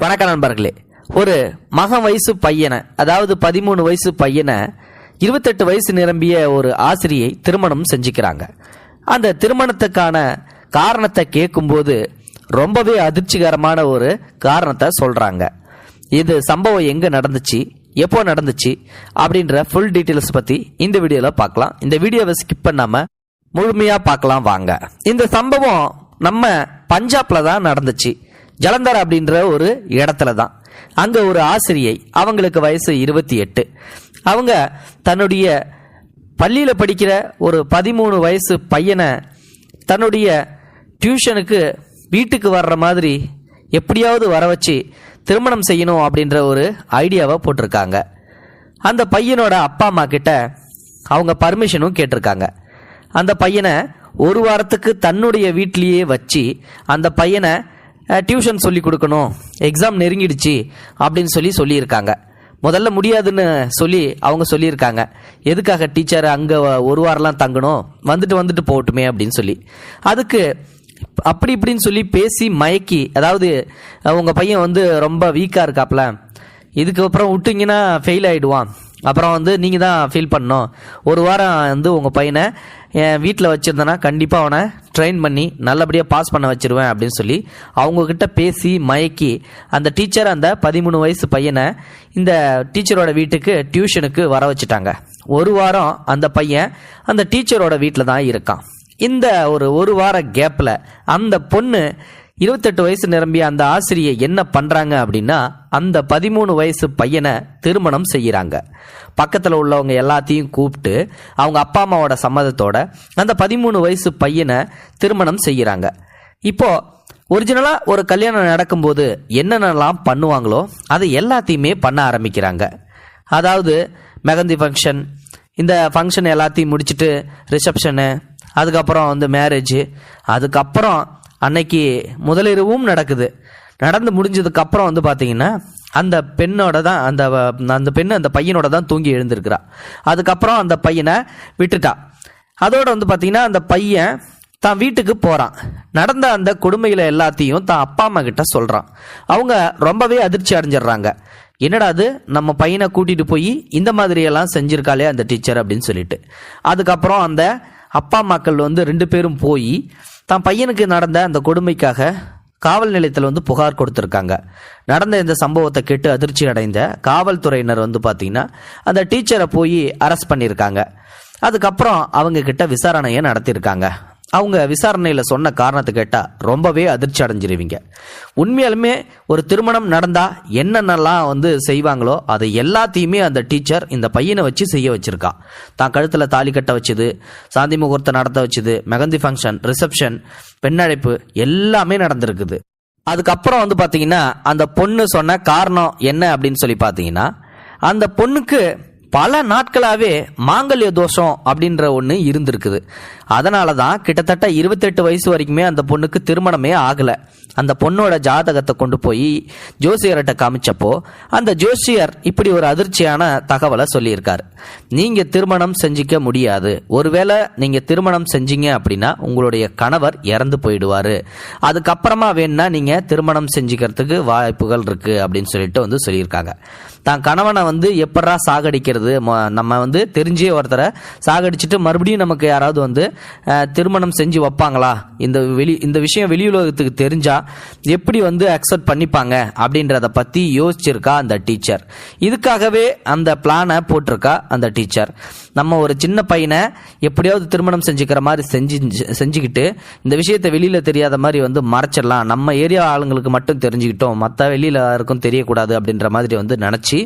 வணக்க நண்பர்களே. ஒரு மக வயசு பையனை அதாவது பதிமூணு வயசு பையனை இருபத்தெட்டு வயசு நிரம்பிய ஒரு ஆசிரியை திருமணம் செஞ்சுக்கிறாங்க. அந்த திருமணத்துக்கான காரணத்தை கேட்கும்போது ரொம்பவே அதிர்ச்சிகரமான ஒரு காரணத்தை சொல்கிறாங்க இது சம்பவம் எங்கே நடந்துச்சு எப்போ நடந்துச்சு அப்படின்ற ஃபுல் டீட்டெயில்ஸ் பற்றி இந்த வீடியோவில் பார்க்கலாம். இந்த வீடியோவை ஸ்கிப் பண்ணாமல் முழுமையாக பார்க்கலாம் வாங்க. இந்த சம்பவம் நம்ம பஞ்சாப்ல தான் நடந்துச்சு. ஜலந்தர் அப்படின்ற ஒரு இடத்துல தான் அங்கே ஒரு ஆசிரியை அவங்களுக்கு வயசு இருபத்தி எட்டு. அவங்க தன்னுடைய பள்ளியில் படிக்கிற ஒரு பதிமூணு வயசு பையனை தன்னுடைய டியூஷனுக்கு வீட்டுக்கு வர்ற மாதிரி எப்படியாவது வர வச்சு திருமணம் செய்யணும் அப்படின்ற ஒரு ஐடியாவை போட்டிருக்காங்க. அந்த பையனோட அப்பா அம்மா கிட்ட அவங்க பர்மிஷனும் கேட்டிருக்காங்க. அந்த பையனை ஒரு வாரத்துக்கு தன்னுடைய வீட்லேயே வச்சு அந்த பையனை டியூஷன் சொல்லி கொடுக்கணும். எக்ஸாம் நெருங்கிடுச்சு அப்படின்னு சொல்லி சொல்லியிருக்காங்க. முதல்ல முடியாதுன்னு சொல்லி அவங்க சொல்லியிருக்காங்க. எதுக்காக டீச்சர் அங்கே ஒரு வாரம்லாம் தங்கணும்? வந்துட்டு வந்துட்டு போகட்டுமே அப்படின்னு சொல்லி. அதுக்கு அப்படி இப்படின்னு சொல்லி பேசி மயக்கி அதாவது உங்கள் பையன் வந்து ரொம்ப வீக்காக இருக்காப்ல. இதுக்கப்புறம் விட்டிங்கன்னா ஃபெயில் ஆகிடுவான் அப்புறம் வந்து நீங்கள் தான் ஃபீல் பண்ணணும். ஒரு வாரம் வந்து உங்கள் பையனை என் வீட்டில் வச்சுருந்தேன்னா கண்டிப்பாக அவனை ட்ரெயின் பண்ணி நல்லபடியாக பாஸ் பண்ண வச்சிருவேன் அப்படின்னு சொல்லி அவங்கக்கிட்ட பேசி மயக்கி அந்த டீச்சர் அந்த பதிமூணு வயசு பையனை இந்த டீச்சரோட வீட்டுக்கு டியூஷனுக்கு வர வச்சுட்டாங்க. ஒரு வாரம் அந்த பையன் அந்த டீச்சரோட வீட்டில் தான் இருக்கான். இந்த ஒரு ஒரு வார கேப்பில் அந்த பொண்ணு இருபத்தெட்டு வயசு நிரம்பிய அந்த ஆசிரியை என்ன பண்றாங்க அப்படின்னா அந்த பதிமூணு வயசு பையனை திருமணம் செய்கிறாங்க பக்கத்தில் உள்ளவங்க எல்லாத்தையும் கூப்பிட்டு அவங்க அப்பா அம்மாவோட சம்மதத்தோட அந்த பதிமூணு வயசு பையனை திருமணம் செய்கிறாங்க இப்போ ஒரிஜினலாக ஒரு கல்யாணம் நடக்கும்போது என்னென்னலாம் பண்ணுவாங்களோ அதை எல்லாத்தையுமே பண்ண ஆரம்பிக்கிறாங்க. அதாவது மெகந்தி ஃபங்க்ஷன் இந்த ஃபங்க்ஷன் எல்லாத்தையும் முடிச்சுட்டு ரிசப்ஷனு அதுக்கப்புறம் வந்து மேரேஜ் அதுக்கப்புறம் அன்னைக்கு முதலிரவும் நடக்குது. நடந்து முடிஞ்சதுக்கு அப்புறம் வந்து பார்த்தீங்கன்னா அந்த பெண்ணோட தான் அந்த அந்த பெண் அந்த பையனோட தான் தூங்கி எழுந்திருக்கிறா. அதுக்கப்புறம் அந்த பையனை விட்டுட்டா. அதோட வந்து பார்த்தீங்கன்னா அந்த பையன் தான் வீட்டுக்கு போகிறான் நடந்த அந்த கொடுமையில் எல்லாத்தையும் தான் அப்பா அம்மா கிட்ட சொல்கிறான் அவங்க ரொம்பவே அதிர்ச்சி அடைஞ்சிடுறாங்க. என்னடா அது? நம்ம பையனை கூட்டிட்டு போய் இந்த மாதிரியெல்லாம் செஞ்சுருக்காளே அந்த டீச்சர் அப்படின்னு சொல்லிட்டு. அதுக்கப்புறம் அந்த அப்பா அம்மாக்கள் வந்து ரெண்டு பேரும் போய் தான் பையனுக்கு நடந்த அந்த கொடுமைக்காக காவல் நிலையத்தில் வந்து புகார் கொடுத்துருக்காங்க. நடந்த இந்த சம்பவத்தை கேட்டு அதிர்ச்சி அடைந்த காவல்துறையினர் வந்து பார்த்தீங்கன்னா அந்த டீச்சரை போய் அரெஸ்ட் பண்ணியிருக்காங்க. அதுக்கப்புறம் அவங்க கிட்ட விசாரணையை நடத்தியிருக்காங்க. அவங்க விசாரணையில் சொன்ன காரணத்தை கேட்டால் ரொம்பவே அதிர்ச்சி அடைஞ்சிருவீங்க. உண்மையாலுமே ஒரு திருமணம் நடந்தால் என்னென்னலாம் வந்து செய்வாங்களோ அதை எல்லாத்தையுமே அந்த டீச்சர் இந்த பையனை வச்சு செய்ய வச்சுருக்கான் தான் கழுத்தில் தாலி கட்ட வச்சுது சாந்தி முகூர்த்தம் நடத்த வச்சது மெகந்தி ஃபங்க்ஷன் ரிசப்ஷன் பெண்ணழைப்பு எல்லாமே நடந்திருக்குது. அதுக்கப்புறம் வந்து பார்த்தீங்கன்னா அந்த பொண்ணு சொன்ன காரணம் என்ன அப்படின்னு சொல்லி பார்த்தீங்கன்னா அந்த பொண்ணுக்கு பல நாட்களாகவே மாங்கல்ய தோஷம் அப்படின்ற ஒன்று இருந்திருக்குது. அதனால தான் கிட்டத்தட்ட இருபத்தெட்டு வயசு வரைக்குமே அந்த பொண்ணுக்கு திருமணமே ஆகலை. அந்த பொண்ணோட ஜாதகத்தை கொண்டு போய் ஜோசியர்கிட்ட காமிச்சப்போ அந்த ஜோசியர் இப்படி ஒரு அதிர்ச்சியான தகவலை சொல்லியிருக்காரு. நீங்கள் திருமணம் செஞ்சிக்க முடியாது. ஒருவேளை நீங்கள் திருமணம் செஞ்சீங்க அப்படின்னா உங்களுடைய கணவர் இறந்து போயிடுவார். அதுக்கப்புறமா வேணும்னா நீங்கள் திருமணம் செஞ்சுக்கிறதுக்கு வாய்ப்புகள் இருக்குது அப்படின்னு சொல்லிட்டு வந்து சொல்லியிருக்காங்க. தான் கணவனை வந்து எப்படா சாகடிக்கிறது? ம- நம்ம வந்து தெரிஞ்சே ஒருத்தரை சாகடிச்சுட்டு மறுபடியும் நமக்கு யாராவது வந்து திருமணம் செஞ்சு வைப்பாங்களா? இந்த வெளி இந்த விஷயம் வெளியுலகத்துக்கு தெரிஞ்சால் தெரிஞ்சா எப்படி வந்து அக்செப்ட் பண்ணிப்பாங்க அப்படின்றத பற்றி யோசிச்சிருக்கா அந்த டீச்சர் இதுக்காகவே அந்த பிளானை போட்டிருக்கா அந்த டீச்சர் நம்ம ஒரு சின்ன பையனை எப்படியாவது திருமணம் செஞ்சுக்கிற மாதிரி செஞ்சு செஞ்சுக்கிட்டு இந்த விஷயத்தை வெளியில் தெரியாத மாதிரி வந்து மறைச்சிடலாம். நம்ம ஏரியா ஆளுங்களுக்கு மட்டும் தெரிஞ்சுக்கிட்டோம். மற்ற வெளியில் யாருக்கும் தெரியக்கூடாது அப்படின்ற மாதிரி வந்து நினச்சி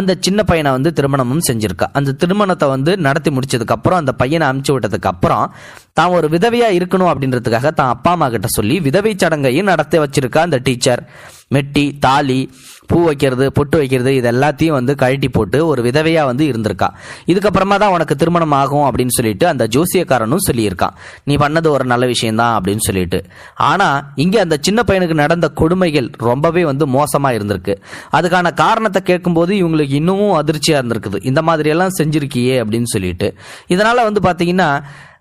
அந்த சின்ன பையனை வந்து திருமணமும் செஞ்சுருக்கா. அந்த திருமணத்தை வந்து நடத்தி முடிச்சதுக்கப்புறம் அந்த பையனை அமுச்சு விட்டதுக்கப்புறம் தான் ஒரு விதவையாக இருக்கணும் அப்படின்றதுக்காக தான் அப்பா அம்மா கிட்ட சொல்லி விதவை சடங்கையும் நடத்தி வச்சிருக்கா அந்த டீச்சர். மெட்டி தாலி பூ வைக்கிறது பொட்டு வைக்கிறது இது எல்லாத்தையும் வந்து கழட்டி போட்டு ஒரு விதவையாக வந்து இருந்திருக்கா. இதுக்கப்புறமா தான் உனக்கு திருமணம் ஆகும் அப்படின்னு சொல்லிட்டு அந்த ஜோசியக்காரனும் சொல்லியிருக்கான் நீ பண்ணது ஒரு நல்ல விஷயம்தான் அப்படின்னு சொல்லிட்டு. ஆனால் இங்கே அந்த சின்ன பையனுக்கு நடந்த கொடுமைகள் ரொம்பவே வந்து மோசமாக இருந்திருக்கு. அதுக்கான காரணத்தை கேட்கும்போது இவங்களுக்கு இன்னமும் அதிர்ச்சியாக இருந்திருக்குது. இந்த மாதிரியெல்லாம் செஞ்சிருக்கியே அப்படின்னு சொல்லிட்டு. இதனால் வந்து பார்த்தீங்கன்னா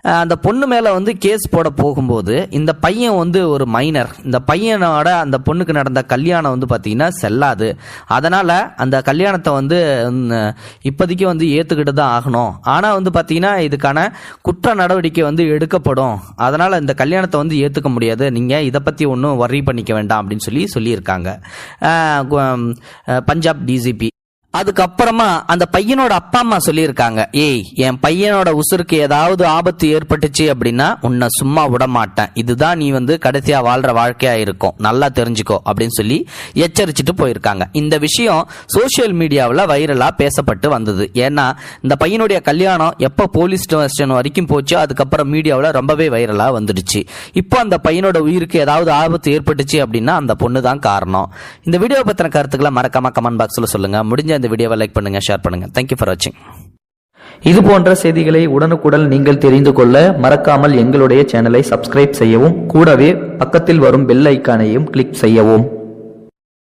அந்த பொண்ணு மேலே வந்து கேஸ் போட போகும்போது இந்த பையன் வந்து ஒரு மைனர் இந்த பையனோட அந்த பொண்ணுக்கு நடந்த கல்யாணம் வந்து பார்த்தீங்கன்னா செல்லாது. அதனால் அந்த கல்யாணத்தை வந்து இப்போதைக்கு வந்து ஏற்றுக்கிட்டு தான் ஆகணும். ஆனால் வந்து பார்த்தீங்கன்னா இதுக்கான குற்ற நடவடிக்கை வந்து எடுக்கப்படும். அதனால் இந்த கல்யாணத்தை வந்து ஏற்றுக்க முடியாது. நீங்கள் இதை பற்றி ஒன்றும் வரி பண்ணிக்க வேண்டாம் அப்படின்னு சொல்லி சொல்லியிருக்காங்க. பஞ்சாப் டிஜிபி அதுக்கப்புறமா அந்த பையனோட அப்பா அம்மா சொல்லியிருக்காங்க ஏய் என் பையனோட உசுருக்கு ஏதாவது ஆபத்து ஏற்பட்டுச்சு அப்படின்னா உன்னை சும்மா விட மாட்டேன் இதுதான் நீ வந்து கடைசியா வாழ்ற வாழ்க்கையா இருக்கும். நல்லா தெரிஞ்சுக்கோ. அப்படின்னு சொல்லி எச்சரிச்சுட்டு போயிருக்காங்க. இந்த விஷயம் சோஷியல் மீடியாவில் வைரலா பேசப்பட்டு வந்தது. ஏன்னா இந்த பையனுடைய கல்யாணம் எப்போ போலீஸ் ஸ்டேஷன் வரைக்கும் போச்சோ அதுக்கப்புறம் மீடியாவில் ரொம்பவே வைரலா வந்துடுச்சு. இப்போ அந்த பையனோட உயிருக்கு ஏதாவது ஆபத்து ஏற்பட்டுச்சு அப்படின்னா அந்த பொண்ணு தான் காரணம். இந்த வீடியோ பத்தின கருத்துக்களை மறக்காம கமெண்ட் பாக்ஸ்ல சொல்லுங்க. முடிஞ்ச இந்த வீடியோவை லைக் பண்ணுங்க ஷேர் பண்ணுங்க. தேங்க்யூ ஃபார் வாட்சிங் இது போன்ற செய்திகளை உடனுக்குடன் நீங்கள் தெரிந்து கொள்ள மறக்காமல் எங்களுடைய சேனலை சப்ஸ்கிரைப் செய்யவும் கூடவே பக்கத்தில் வரும் பெல் ஐக்கானையும் கிளிக் செய்யவும்.